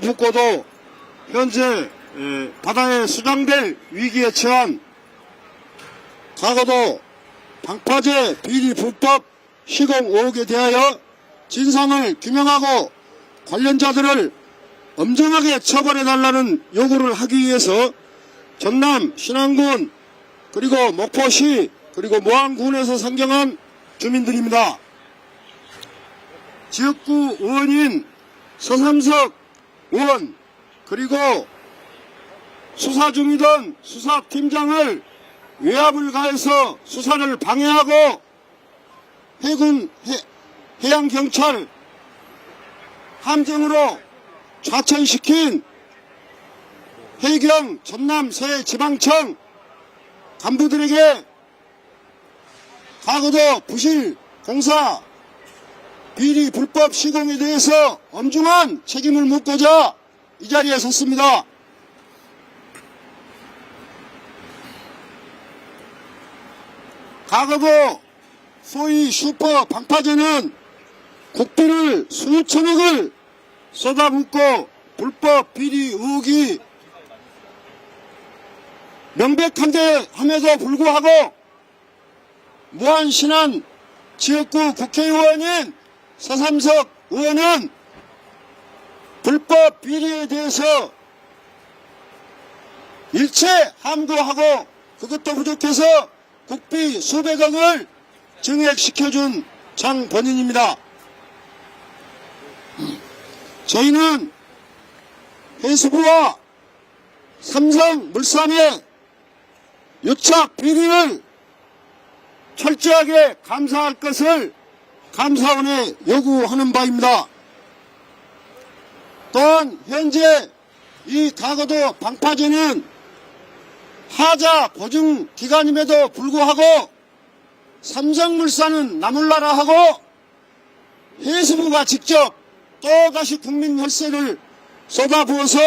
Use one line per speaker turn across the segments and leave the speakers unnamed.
북고도 현재 에, 바다에 수장될 위기에 처한 과거도 방파제 비리 불법 시공 의혹에 대하여 진상을 규명하고 관련자들을 엄정하게 처벌해 달라는 요구를 하기 위해서 전남 신안군 그리고 목포시 그리고 모항군에서 상경한 주민들입니다. 지역구 의원인 서삼석 의원 그리고 수사 중이던 수사팀장을 외압을 가해서 수사를 방해하고 해군 해, 양경찰 함정으로 좌천시킨 해경 전남 서해 지방청 간부들에게 과거도 부실 공사 비리 불법 시공에 대해서 엄중한 책임을 묻고자 이 자리에 섰습니다. 과거도 소위 슈퍼 방파제는 국비를 수천억을 쏟아붓고 불법 비리 의혹이 명백한데 함에도 불구하고 무한신한 지역구 국회의원인 서삼석 의원은 불법 비리에 대해서 일체 함구하고 그것도 부족해서 국비 수백억을 증액시켜준 장 본인입니다. 저희는 해수부와 삼성물산의 유착 비리를 철저하게 감사할 것을 감사원에 요구하는 바입니다. 또한 현재 이 과거도 방파제는 하자 보증 기간임에도 불구하고 삼성물산은 나몰라라 하고 해수부가 직접 또다시 국민 혈세를 쏟아부어서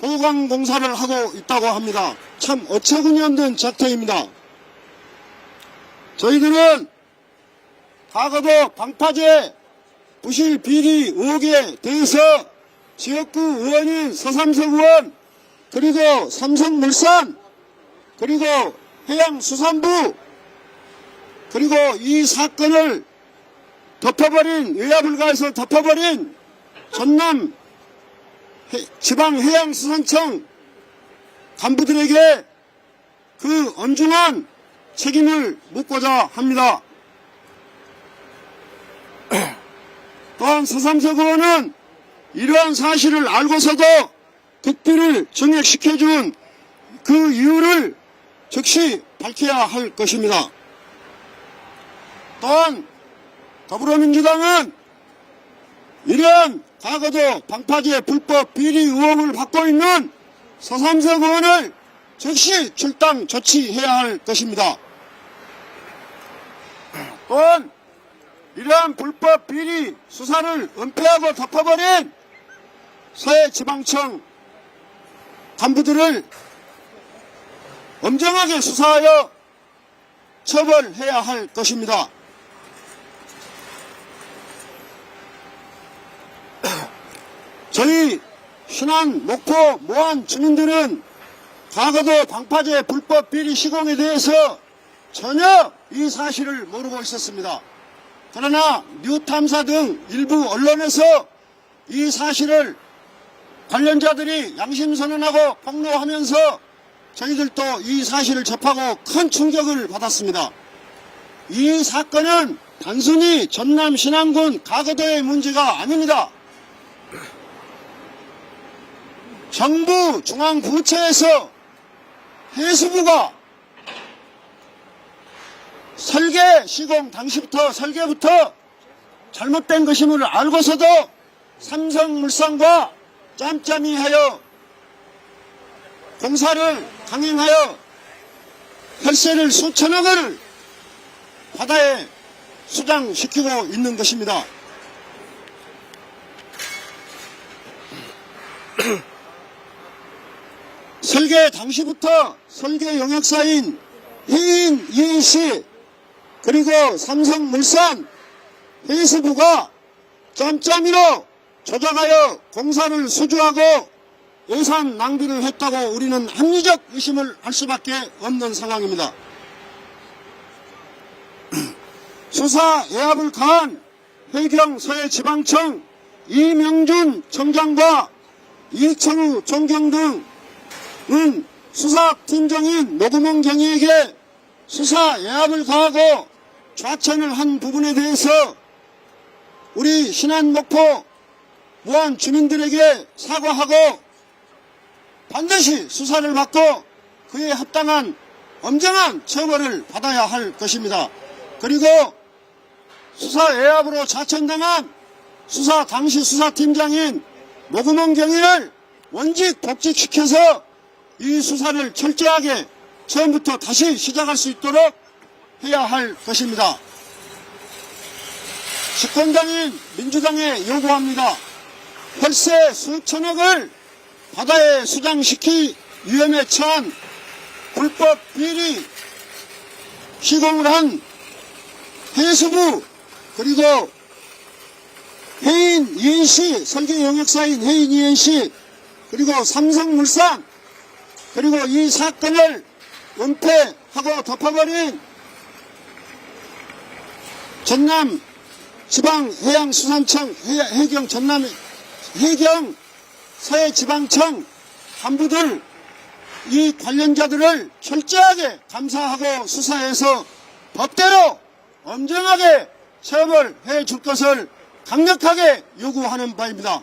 보강공사를 하고 있다고 합니다. 참 어처구니 없는 작태입니다. 저희들은 과거도 방파제 부실 비리 의혹에 대해서 지역구 의원인 서삼석 의원 그리고 삼성물산 그리고 해양수산부 그리고 이 사건을 덮어버린 외압을 가해서 덮어버린 전남 해- 지방해양수산청 간부들에게 그 엄중한 책임을 묻고자 합니다. 또한 서삼석 의원은 이러한 사실을 알고서도 국비를 증액시켜준 그 이유를 즉시 밝혀야 할 것입니다. 또한 더불어민주당은 이러한 과거도 방파제 불법 비리 의혹을 받고 있는 서삼석 의원을 즉시 출당 조치해야 할 것입니다. 또한 이러한 불법 비리 수사를 은폐하고 덮어버린 서해지방청 간부들을 엄정하게 수사하여 처벌해야 할 것입니다. 저희 신안, 목포, 모안 주민들은 과거도 방파제 불법 비리 시공에 대해서 전혀 이 사실을 모르고 있었습니다. 그러나 뉴탐사 등 일부 언론에서 이 사실을 관련자들이 양심선언하고 폭로하면서 저희들도 이 사실을 접하고 큰 충격을 받았습니다. 이 사건은 단순히 전남 신안군 가거도의 문제가 아닙니다. 정부 중앙부처에서 해수부가 설계 시공 당시부터 설계부터 잘못된 것임을 알고서도 삼성물산과 짬짬이 하여 공사를 강행하여 혈세를 수천억을 바다에 수장시키고 있는 것입니다. 설계 당시부터 설계 용역사인 해인 이인 씨 그리고 삼성물산 해수부가 짬짬이로 조작하여 공사를 수주하고 예산 낭비를 했다고 우리는 합리적 의심을 할 수밖에 없는 상황입니다. 수사 예압을 가한 회경 서해지방청 이명준 청장과 이철우 총경 등은 수사팀장인 노구멍 경위에게 수사 예압을 가하고 좌천을 한 부분에 대해서 우리 신안 목포 무안 주민들에게 사과하고 반드시 수사를 받고 그에 합당한 엄정한 처벌을 받아야 할 것입니다. 그리고 수사 예압으로 좌천당한 수사 당시 수사팀장인 노구멍 경위를 원직 복직시켜서 이 수사를 철저하게 처음부터 다시 시작할 수 있도록 해야 할 것입니다. 집권당인 민주당에 요구합니다. 혈세 수천억을 바다에 수장시키 위험에 처한 불법 비리 시공을 한 해수부 그리고 해인 이엔씨 설계 영역사인 해인 이엔씨 그리고 삼성물산 그리고 이 사건을 은폐하고 덮어버린 전남 지방해양수산청 해- 해경 전남 해경 서해지방청 간부들 이 관련자들을 철저하게 감사하고 수사해서 법대로 엄정하게 처벌해 줄 것을 강력하게 요구하는 바입니다.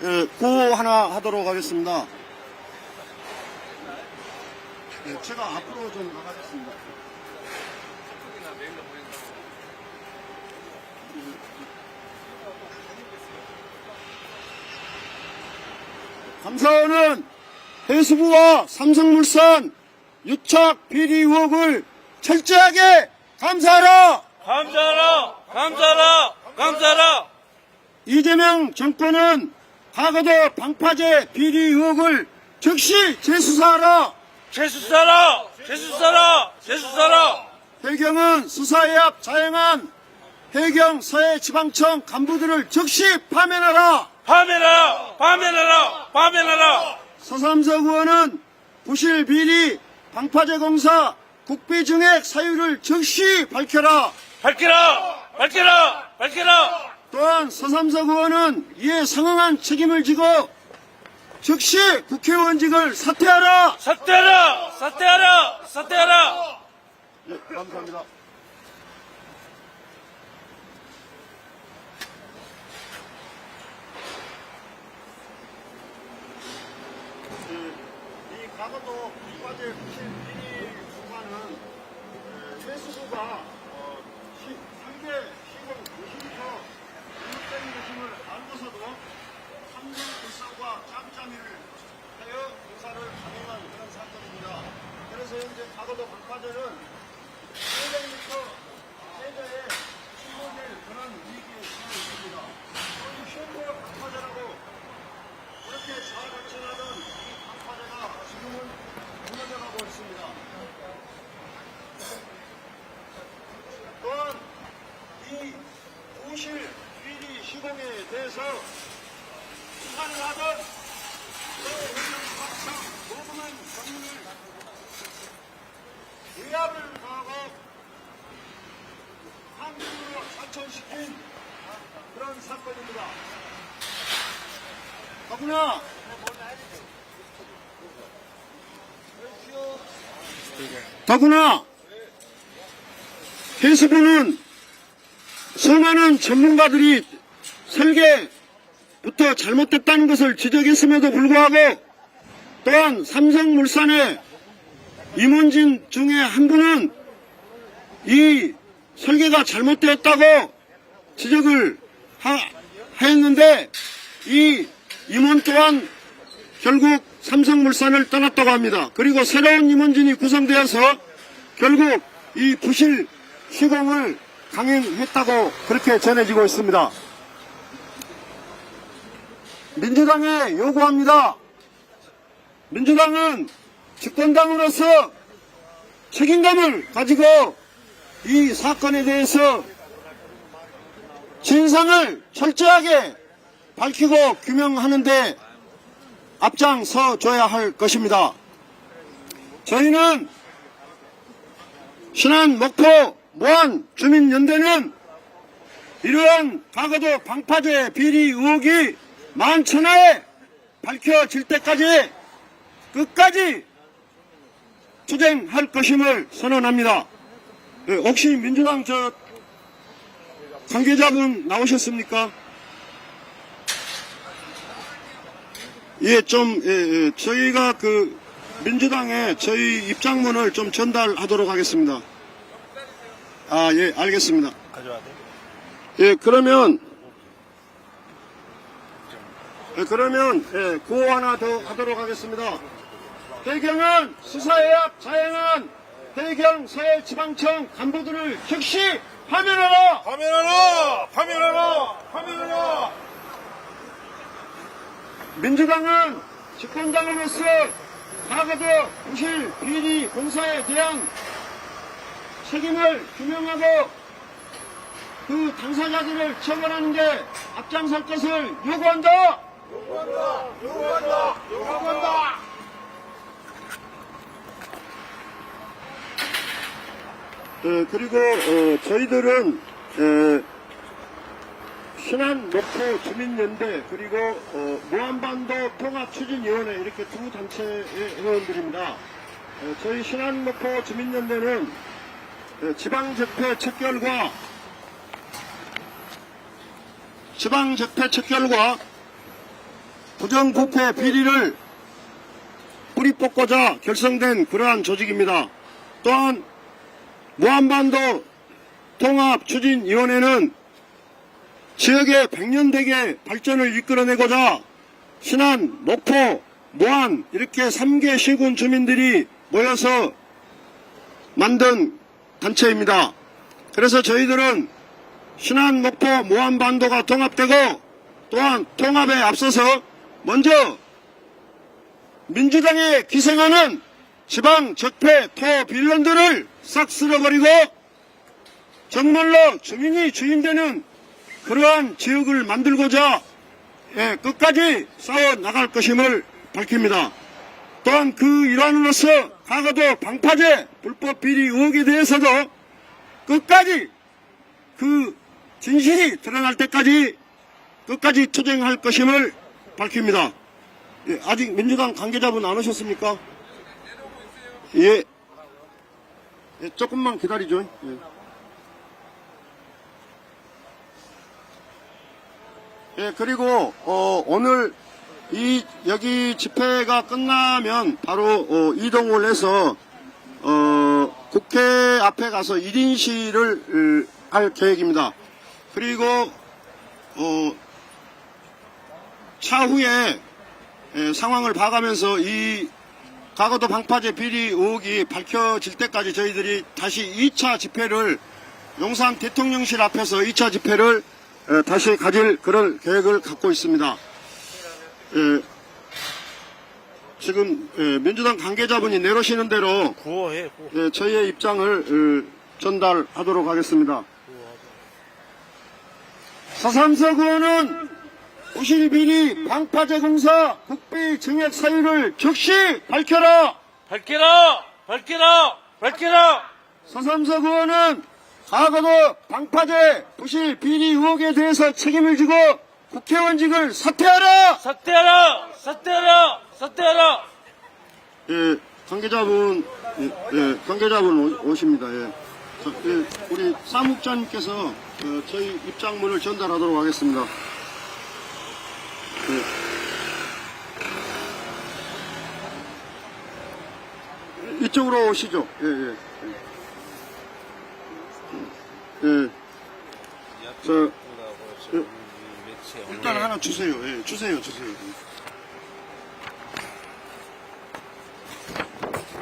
예, 구호 하나 하도록 하겠습니다. 예, 제가 앞으로 좀 나가겠습니다. 감사원은 해수부와 삼성물산 유착 비리 의혹을 철저하게 감사하라!
감사하라! 감사하라! 감사하라!
이재명 정권은 과거도 방파제 비리 의혹을 즉시 재수사하라!
재수사라! 재수사라! 재수사라!
해경은 수사예압 자행한 해경 서해 지방청 간부들을 즉시 파면하라!
파면하라! 파면하라! 파면하라!
서삼석 의원은 부실 비리 방파제 공사 국비 증액 사유를 즉시 밝혀라!
밝혀라! 밝혀라! 밝혀라!
또한 서삼석 의원은 이에 상응한 책임을 지고 즉시 국회의원직을 사퇴하라!
사퇴하라! 사퇴하라! 사퇴하라!
네, 감사합니다. 이 과거도 이과제 부실 비리 수사는 회수부가 어, 상대 시공 도시부터 잘못된 것임을 알고서도 삼성 짬짬이를 하여 공사를 강행한 그런 사건입니다. 그래서 현재 과거도 방파제는 세대부터 세대에 15일 그런 위기에 처해 있습니다. 이 슈퍼 방파제라고 그렇게 자아각천하던 이 방파제가 지금은 무너져 가고 있습니다. 또한 이 부실 비리 시공에 대해서 하던 해경박상 모금한 전문을 의압을 가하고 한국으로 사천시킨 그런 사건입니다. 더구나 더구나 해수부는 수많은 전문가들이 설계 부터 잘못됐다는 것을 지적했음에도 불구하고 또한 삼성물산의 임원진 중에 한 분은 이 설계가 잘못되었다고 지적을 하, 했는데 이 임원 또한 결국 삼성물산을 떠났다고 합니다. 그리고 새로운 임원진이 구성되어서 결국 이 부실 시공을 강행했다고 그렇게 전해지고 있습니다. 민주당에 요구합니다. 민주당은 집권당으로서 책임감을 가지고 이 사건에 대해서 진상을 철저하게 밝히고 규명하는데 앞장서 줘야 할 것입니다. 저희는 신안 목포 모안 주민연대는 이러한 과거도 방파제 비리 의혹이 만천하에 밝혀질 때까지 끝까지 투쟁할 것임을 선언합니다. 예, 혹시 민주당 저 관계자분 나오셨습니까? 예, 좀 예, 예, 저희가 그 민주당에 저희 입장문을 좀 전달하도록 하겠습니다. 아, 예, 알겠습니다.
가져와야 돼.
예, 그러면, 예, 그러면, 예, 구호 하나 더 하도록 하겠습니다. 대경은 수사해약 자행한 대경 서해 지방청 간부들을 즉시 파면하라!
파면하라! 파면하라! 파면하라!
민주당은 집권당으로서 과거도 부실 비리 공사에 대한 책임을 규명하고 그 당사자들을 처벌하는 게 앞장설 것을
요구한다!
어, 그리고 어, 저희들은 에, 신안 목포 주민연대 그리고 어, 무한반도 통합추진위원회 이렇게 두 단체의 회원들입니다. 어, 저희 신안 목포 주민연대는 어, 지방적폐 척결과 지방적폐 척결과 부정부패 비리를 뿌리 뽑고자 결성된 그러한 조직입니다. 또한 무한반도 통합추진위원회는 지역의 백년대계 발전을 이끌어내고자 신안, 목포, 무안 이렇게 3개 시군 주민들이 모여서 만든 단체입니다. 그래서 저희들은 신안, 목포, 무안반도가 통합되고 또한 통합에 앞서서 먼저 민주당에 기생하는 지방 적폐 토 빌런들을 싹 쓸어버리고 정말로 주민이 주인되는 그러한 지역을 만들고자 예, 끝까지 싸워 나갈 것임을 밝힙니다. 또한 그 일환으로서 과거도 방파제 불법 비리 의혹에 대해서도 끝까지 그 진실이 드러날 때까지 끝까지 투쟁할 것임을 밝힙니다. 예, 아직 민주당 관계자분 안 오셨습니까? 예. 예, 조금만 기다리죠. 예. 예, 그리고 어, 오늘 이 여기 집회가 끝나면 바로 어, 이동을 해서 어, 국회 앞에 가서 1인 시위를 으, 할 계획입니다. 그리고 어, 차후에 예, 상황을 봐가면서 이 과거도 방파제 비리 의혹이 밝혀질 때까지 저희들이 다시 2차 집회를 용산 대통령실 앞에서 2차 집회를 에, 다시 가질 그런 계획을 갖고 있습니다. 에, 지금 에, 민주당 관계자분이 내려오시는 대로
구호해, 구호.
에, 저희의 입장을 에, 전달하도록 하겠습니다. 서삼석 의원은 부실비리 방파제 공사 국비 증액 사유를 즉시 밝혀라!
밝혀라! 밝혀라! 밝혀라!
서삼석 의원은 과거도 방파제 부실 비리 의혹에 대해서 책임을 지고 국회의원직을 사퇴하라!
사퇴하라! 사퇴하라! 사퇴하라!
예, 관계자분, 예, 예, 관계자분 오, 오십니다. 예. 저, 예, 우리 사무장님께서 어, 저희 입장문을 전달하도록 하겠습니다. 예. 이쪽으로 오시죠. 예, 예. 예. 예. 저, 예. 일단 하나 주세요. 예, 주세요, 주세요.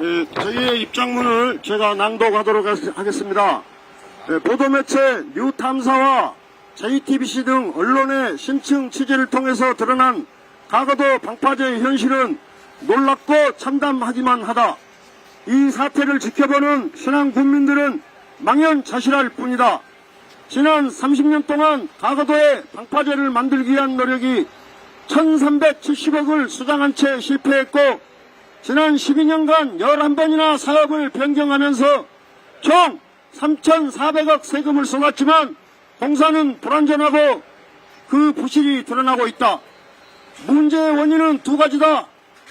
예, 저희의 입장문을 제가 낭독하도록 하- 하겠습니다. 예, 보도매체 뉴탐사와 JTBC 등 언론의 심층 취재를 통해서 드러난 과거도 방파제의 현실은 놀랍고 참담하기만 하다. 이 사태를 지켜보는 신앙 국민들은 망연자실할 뿐이다. 지난 30년 동안 가거도에 방파제를 만들기 위한 노력이 1370억을 수장한 채 실패했고 지난 12년간 11번이나 사업을 변경하면서 총 3,400억 세금을 쏟았지만 공사는 불완전하고 그 부실이 드러나고 있다. 문제의 원인은 두 가지다.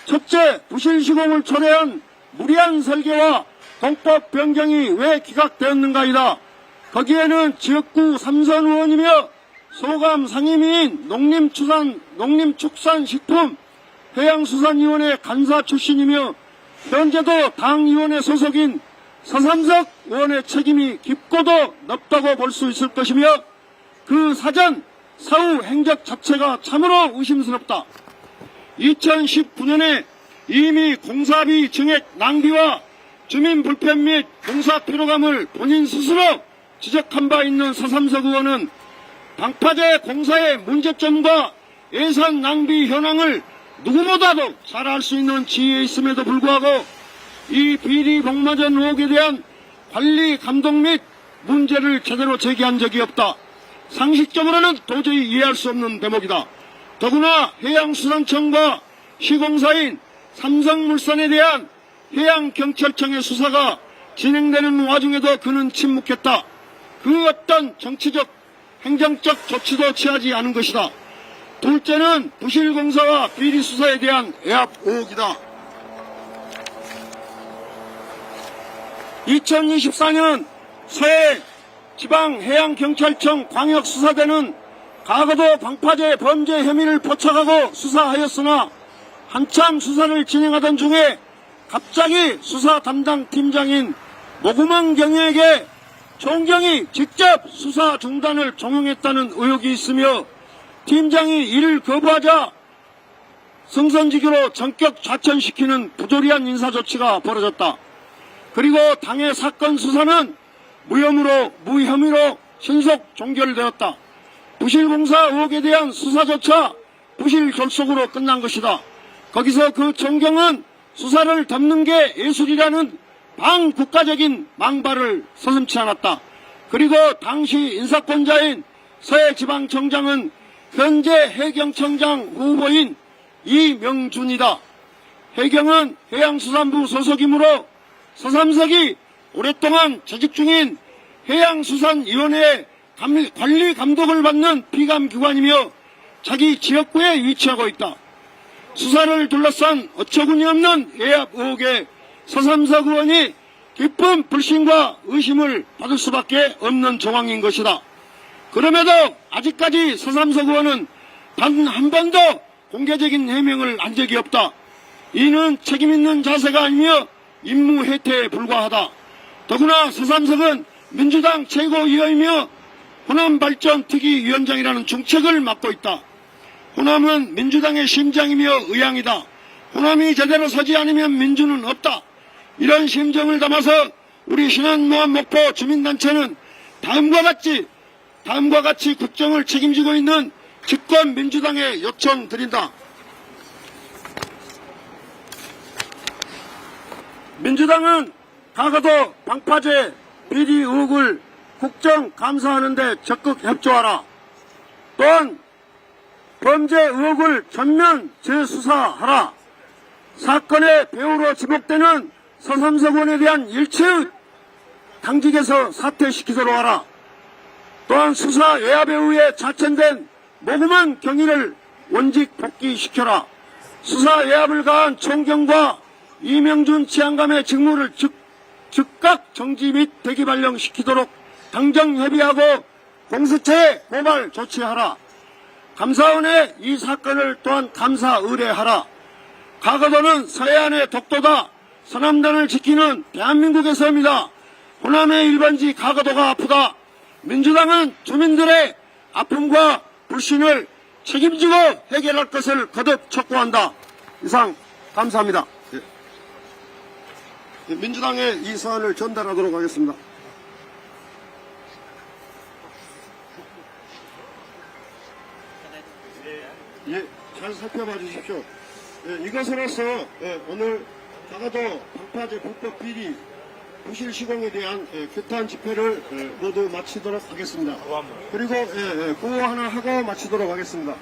첫째, 부실 시공을 초래한 무리한 설계와 공법 변경이 왜 기각되었는가이다. 거기에는 지역구 삼선 의원이며 소감 상임위인 농림축산, 농림축산식품 해양수산위원회 간사 출신이며 현재도 당위원회 소속인 서삼석 의원의 책임이 깊고도 넓다고 볼 수 있을 것이며 그 사전 사후 행적 자체가 참으로 의심스럽다. 2019년에 이미 공사비 증액 낭비와 주민 불편 및 공사 피로감을 본인 스스로 지적한 바 있는 서삼석 의원은 방파제 공사의 문제점과 예산 낭비 현황을 누구보다도 잘 알 수 있는 지위에 있음에도 불구하고 이 비리 복마전 의혹에 대한 관리 감독 및 문제를 제대로 제기한 적이 없다. 상식적으로는 도저히 이해할 수 없는 대목이다. 더구나 해양수산청과 시공사인 삼성물산에 대한 해양경찰청의 수사가 진행되는 와중에도 그는 침묵했다. 그 어떤 정치적, 행정적 조치도 취하지 않은 것이다. 둘째는 부실공사와 비리수사에 대한 애압 의혹이다. 2024년 서해 지방해양경찰청 광역수사대는 과거도 방파제 범죄 혐의를 포착하고 수사하였으나 한참 수사를 진행하던 중에 갑자기 수사 담당 팀장인 모구먼 경위에게 총경이 직접 수사 중단을 종용했다는 의혹이 있으며 팀장이 이를 거부하자 성선지교로 전격 좌천시키는 부조리한 인사조치가 벌어졌다. 그리고 당의 사건 수사는 무혐의로 무혐의로 신속 종결되었다. 부실공사 의혹에 대한 수사조차 부실 결속으로 끝난 것이다. 거기서 그 존경은 수사를 덮는 게 예술이라는 반국가적인 망발을 서슴치 않았다. 그리고 당시 인사권자인 서해지방청장은 현재 해경청장 후보인 이명준이다. 해경은 해양수산부 소속이므로 서삼석이 오랫동안 재직 중인 해양수산위원회 감- 관리 감독을 받는 비감 기관이며 자기 지역구에 위치하고 있다. 수사를 둘러싼 어처구니 없는 예약 의혹에 서삼석 의원이 깊은 불신과 의심을 받을 수밖에 없는 정황인 것이다. 그럼에도 아직까지 서삼석 의원은 단 한 번도 공개적인 해명을 한 적이 없다. 이는 책임있는 자세가 아니며 임무 해태에 불과하다. 더구나 서삼석은 민주당 최고위원이며 호남발전특위위원장이라는 중책을 맡고 있다. 호남은 민주당의 심장이며 의향이다. 호남이 제대로 서지 않으면 민주는 없다. 이런 심정을 담아서 우리 신안모함 목포 주민단체는 다음과 같이 다음과 같이 국정을 책임지고 있는 집권 민주당에 요청드린다. 민주당은 과거도 방파제 비리 의혹을 국정 감사하는데 적극 협조하라. 또한 범죄 의혹을 전면 재수사하라. 사건의 배우로 지목되는 서삼석 의원에 대한 일체의 당직에서 사퇴시키도록 하라. 또한 수사 외압에 의해 자천된 모금한 경위를 원직 복귀시켜라. 수사 외압을 가한 총경과 이명준 치안감의 직무를 즉, 즉각 정지 및 대기 발령시키도록 당정 협의하고 공수처에 고발 조치하라. 감사원에 이 사건을 또한 감사 의뢰하라. 과거도는 서해안의 독도다. 서남단을 지키는 대한민국의 섬이다. 호남의 일반지 과거도가 아프다. 민주당은 주민들의 아픔과 불신을 책임지고 해결할 것을 거듭 촉구한다. 이상 감사합니다. 예. 민주당의 이 사안을 전달하도록 하겠습니다. 예, 잘 살펴봐 주십시오. 예, 이것으로서 예, 오늘 강화도 방파제 불법 비리 부실 시공에 대한 예, 규탄 집회를 예, 모두 마치도록 하겠습니다. 그리고 예, 예, 구호 하나 하고 마치도록 하겠습니다.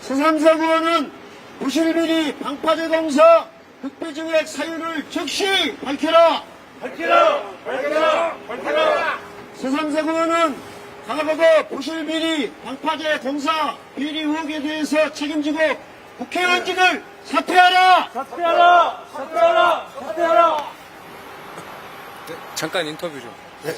서삼석 의원은 부실 비리 방파제 공사 흑비증액 사유를 즉시 밝혀라.
밝혀라! 밝혀라! 밝혀라!
의원은 과거도 부실비리 방파제 공사 비리 의혹에 대해서 책임지고 국회의원직을 사퇴하라.
사퇴하라! 사퇴하라! 사퇴하라!
잠깐 인터뷰 좀. 네.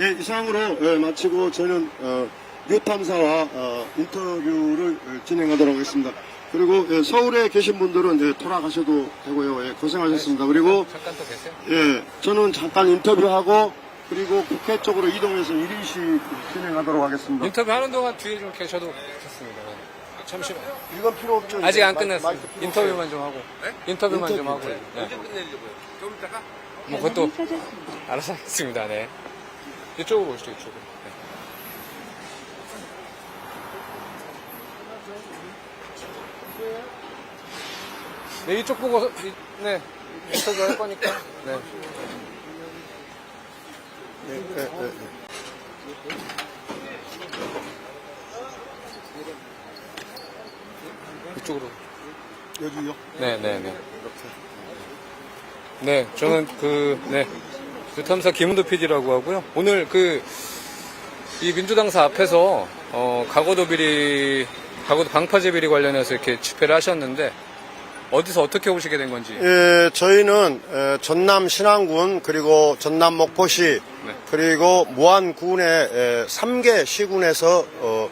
예, 이상으로 예, 마치고 저는 어, 뉴탐사와 어, 인터뷰를 어, 진행하도록 하겠습니다. 그리고 예, 서울에 계신 분들은 예, 돌아가셔도 되고요. 예, 고생하셨습니다. 그리고
잠깐 더 계세요?
예, 저는 잠깐 인터뷰하고 그리고 국회 쪽으로 이동해서 1인시 진행하도록 하겠습니다.
인터뷰 하는 동안 뒤에 좀 계셔도 좋겠습니다. 네. 잠시만.
이건 필요 없죠.
아직 안
마이-
끝났어요.
마이크 필요
인터뷰만 좀 하고. 인터뷰만 좀
인터뷰.
하고. 네.
끝내려고요. 좀 이따가?
뭐 그것도 알아서 하겠습니다. 네. 이쪽으로 오시죠, 이쪽으로. 네. 네, 이쪽 보고, 이- 네. 인터뷰 할 거니까. 네.
예, 예, 예.
이쪽으로.
여기요.
네, 네, 네. 네, 저는 그, 네. 유탐사 김은도 PD라고 하고요. 오늘 그, 이 민주당사 앞에서, 어, 가거도 비리, 가거도 방파제 비리 관련해서 이렇게 집회를 하셨는데, 어디서 어떻게 오시게 된 건지.
예, 저희는 에, 전남 신안군 그리고 전남 목포시
네.
그리고 무안군의 3개 시군에서 어,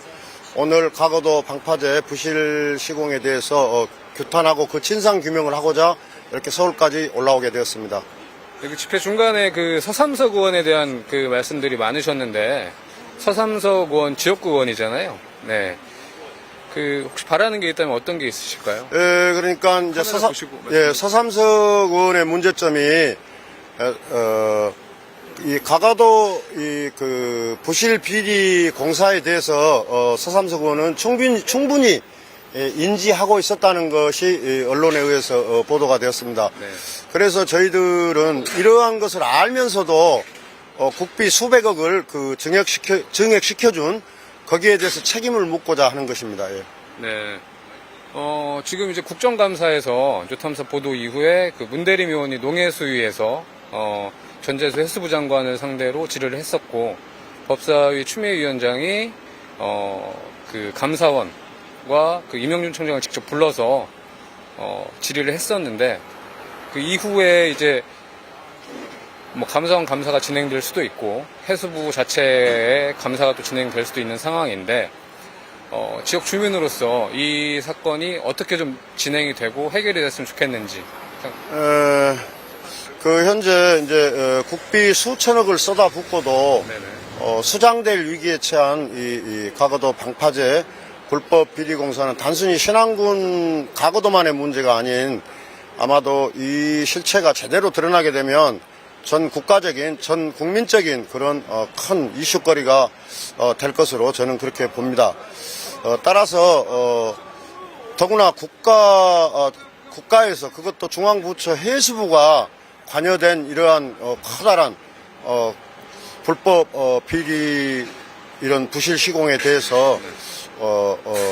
오늘 과거도 방파제 부실 시공에 대해서 어, 규탄하고 그 진상 규명을 하고자 이렇게 서울까지 올라오게 되었습니다.
여기 집회 중간에 그 서삼석 의원에 대한 그 말씀들이 많으셨는데, 서삼석 의원 지역구 의원이잖아요. 네. 그, 혹시 바라는 게 있다면 어떤 게 있으실까요?
예, 그러니까 이제 서삼,
보시고
예, 서삼석 의원의 문제점이 에, 어, 이 가가도 이 그 부실 비리 공사에 대해서 어, 서삼석 의원은 충분히 충분히 예, 인지하고 있었다는 것이 이 언론에 의해서 어, 보도가 되었습니다.
네.
그래서 저희들은 이러한 것을 알면서도 어, 국비 수백억을 그 증액시켜 증액시켜준 거기에 대해서 책임을 묻고자 하는 것입니다. 예.
네. 어, 지금 이제 국정감사에서 뉴탐사 보도 이후에 그 문대림 의원이 농해수위에서 어, 전재수 해수부 장관을 상대로 질의를 했었고 법사위 추미애 위원장이 어, 그 감사원과 그 임영준 청장을 직접 불러서 어, 질의를 했었는데 그 이후에 이제 뭐 감사원 감사가 진행될 수도 있고 해수부 자체의 감사가 또 진행될 수도 있는 상황인데 어, 지역 주민으로서 이 사건이 어떻게 좀 진행이 되고 해결이 됐으면 좋겠는지
에, 그 현재 이제 어, 국비 수천억을 쏟아붓고도. 어, 수장될 위기에 처한 이, 이 과거도 방파제 불법 비리 공사는 단순히 신안군 과거도만의 문제가 아닌 아마도 이 실체가 제대로 드러나게 되면 전 국가적인 전 국민적인 그런 어, 큰 이슈거리가 어, 될 것으로 저는 그렇게 봅니다. 어, 따라서 어, 더구나 국가 어, 국가에서 그것도 중앙부처 해수부가 관여된 이러한 어, 커다란 어, 불법 어, 비리 이런 부실 시공에 대해서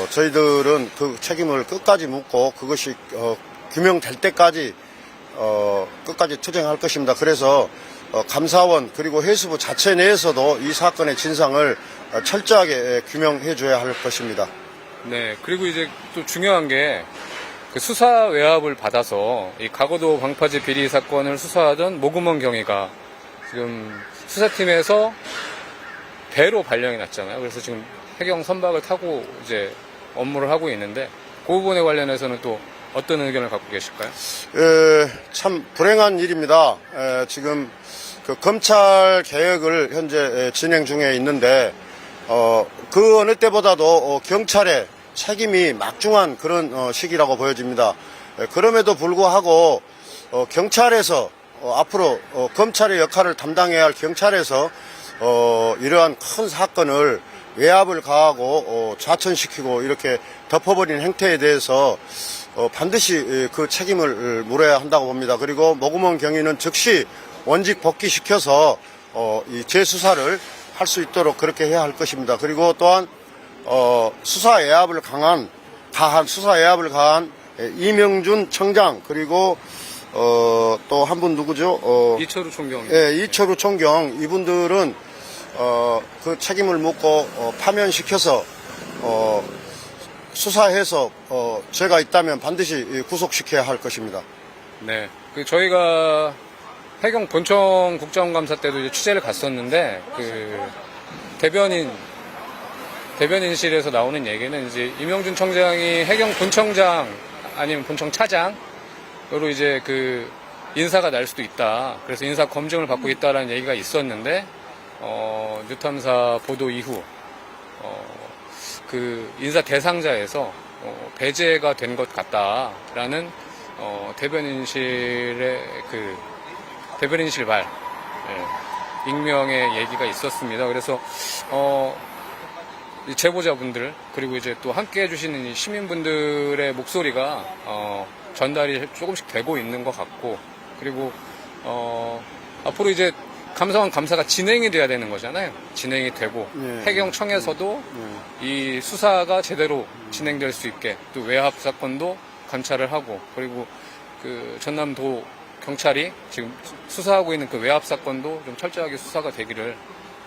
저희들은 그 책임을 끝까지 묻고 그것이 어, 규명될 때까지 어, 끝까지 투쟁할 것입니다. 그래서 어, 감사원 그리고 해수부 자체 내에서도 이 사건의 진상을 어, 철저하게 규명해 줘야 할 것입니다.
네 그리고 이제 또 중요한 게 그 수사 외압을 받아서 이 가고도 방파제 비리 사건을 수사하던 모금원 경위가 지금 수사팀에서 배로 발령이 났잖아요. 그래서 지금 해경 선박을 타고 이제 업무를 하고 있는데 그 부분에 관련해서는 또 어떤 의견을 갖고 계실까요?
에, 참 불행한 일입니다. 에, 지금 그 검찰 개혁을 현재 에, 진행 중에 있는데 어, 그 어느 때보다도 어, 경찰의 책임이 막중한 그런 어, 시기라고 보여집니다. 에, 그럼에도 불구하고 어, 경찰에서 어, 앞으로 어, 검찰의 역할을 담당해야 할 경찰에서 어, 이러한 큰 사건을 외압을 가하고 어, 좌천시키고 이렇게 덮어버린 행태에 대해서 어, 반드시 에, 그 책임을 에, 물어야 한다고 봅니다. 그리고 모구먼 경위는 즉시 원직 복귀시켜서 어, 이 재수사를 할 수 있도록 그렇게 해야 할 것입니다. 그리고 또한 어, 수사 애압을 강한 가한 수사 애압을 가한 예, 이명준 청장 그리고 어, 또 한 분 누구죠? 어,
이철우 총경.
예, 이철우 총경 이분들은 어, 그 책임을 묻고 어, 파면시켜서 어, 수사해서 어, 죄가 있다면 반드시 이, 구속시켜야 할 것입니다.
네. 그 저희가 해경 본청 국정감사 때도 이제 취재를 갔었는데 그 대변인 대변인실에서 나오는 얘기는 이제 이명준 청장이 해경 본청장 아니면 본청 차장으로 이제 그 인사가 날 수도 있다. 그래서 인사 검증을 받고 있다라는 얘기가 있었는데 어, 뉴탐사 보도 이후 어, 그 인사 대상자에서 어, 배제가 된 것 같다라는 어, 대변인실의 그 대변인실 발 예, 익명의 얘기가 있었습니다. 그래서 어, 이 제보자분들 그리고 이제 또 함께 해주시는 이 시민분들의 목소리가 어, 전달이 조금씩 되고 있는 것 같고 그리고 어, 앞으로 이제 감사원 감사가 진행이 돼야 되는 거잖아요. 진행이 되고
예.
해경청에서도 이 수사가 제대로 진행될 수 있게 또 외압 사건도 감찰을 하고 그리고 그 전남도 경찰이 지금 수사하고 있는 그 외압 사건도 좀 철저하게 수사가 되기를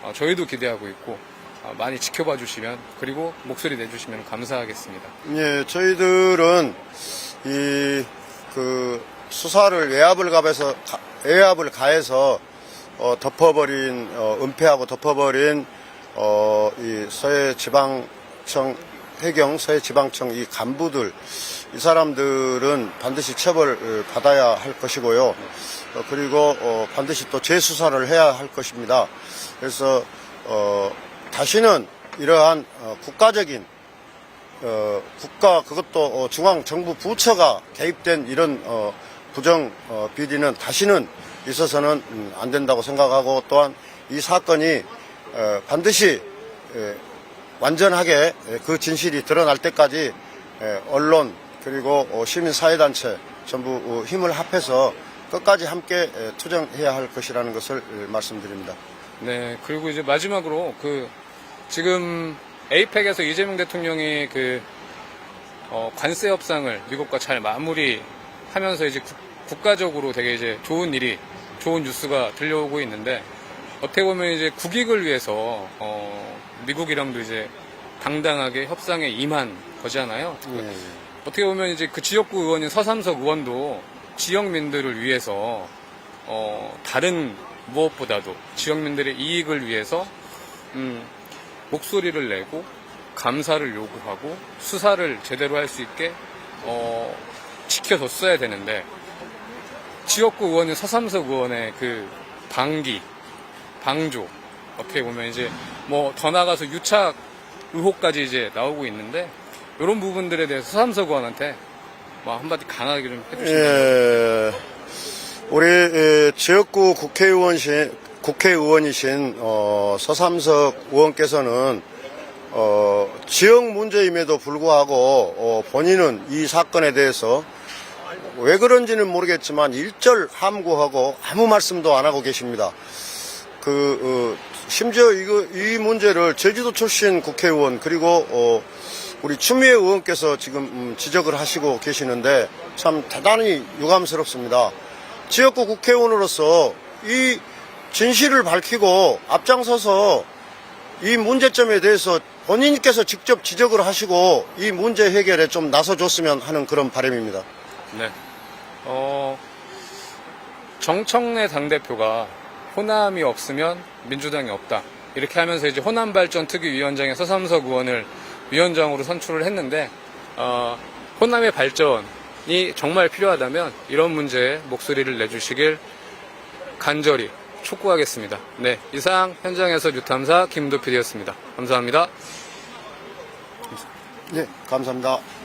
어, 저희도 기대하고 있고 어, 많이 지켜봐 주시면 그리고 목소리 내주시면 감사하겠습니다.
예, 저희들은 이 그 수사를 외압을 가해서 가- 외압을 가해서 어, 덮어버린 어, 은폐하고 덮어버린 어, 이 서해 지방청 해경 서해 지방청 이 간부들 이 사람들은 반드시 처벌 어, 받아야 할 것이고요. 어, 그리고 어, 반드시 또 재수사를 해야 할 것입니다. 그래서 어, 다시는 이러한 어, 국가적인 어, 국가 그것도 어, 중앙 정부 부처가 개입된 이런 어, 부정 어, 비리는 다시는 있어서는 음, 안 된다고 생각하고 또한 이 사건이 어, 반드시 에, 완전하게 에, 그 진실이 드러날 때까지 에, 언론 그리고 어, 시민사회단체 전부 어, 힘을 합해서 끝까지 함께 에, 투쟁해야 할 것이라는 것을 에, 말씀드립니다.
네, 그리고 이제 마지막으로 그 지금 에이펙에서 이재명 대통령이 그 어, 관세 협상을 미국과 잘 마무리하면서 이제 국, 가적으로 되게 이제 좋은 일이 좋은 뉴스가 들려오고 있는데 어떻게 보면 이제 국익을 위해서 어, 미국이랑도 이제 당당하게 협상에 임한 거잖아요. 어떻게 보면 이제 그 지역구 의원인 서삼석 의원도 지역민들을 위해서 어, 다른 무엇보다도 지역민들의 이익을 위해서 음, 목소리를 내고 감사를 요구하고 수사를 제대로 할 수 있게 어, 지켜줬어야 되는데 지역구 의원인 서삼석 의원의 그 방기, 방조 어떻게 보면 이제 뭐 더 나가서 유착 의혹까지 이제 나오고 있는데 이런 부분들에 대해서 서삼석 의원한테 뭐 한마디 강하게 좀 해주시면
예, 우리 예, 지역구 국회의원신 국회의원이신 어, 서삼석 의원께서는 어, 지역 문제임에도 불구하고 어, 본인은 이 사건에 대해서 왜 그런지는 모르겠지만 일절 함구하고 아무 말씀도 안 하고 계십니다. 그 어, 심지어 이거 이 문제를 제주도 출신 국회의원 그리고 어, 우리 추미애 의원께서 지금 음, 지적을 하시고 계시는데 참 대단히 유감스럽습니다. 지역구 국회의원으로서 이 진실을 밝히고 앞장서서 이 문제점에 대해서 본인께서 직접 지적을 하시고 이 문제 해결에 좀 나서줬으면 하는 그런 바람입니다.
네. 어, 정청래 당대표가 호남이 없으면 민주당이 없다. 이렇게 하면서 이제 호남발전 특위위원장의 서삼석 의원을 위원장으로 선출을 했는데, 어, 호남의 발전이 정말 필요하다면 이런 문제에 목소리를 내주시길 간절히 촉구하겠습니다. 네. 이상 현장에서 뉴탐사 김도필이었습니다. 감사합니다.
네, 감사합니다.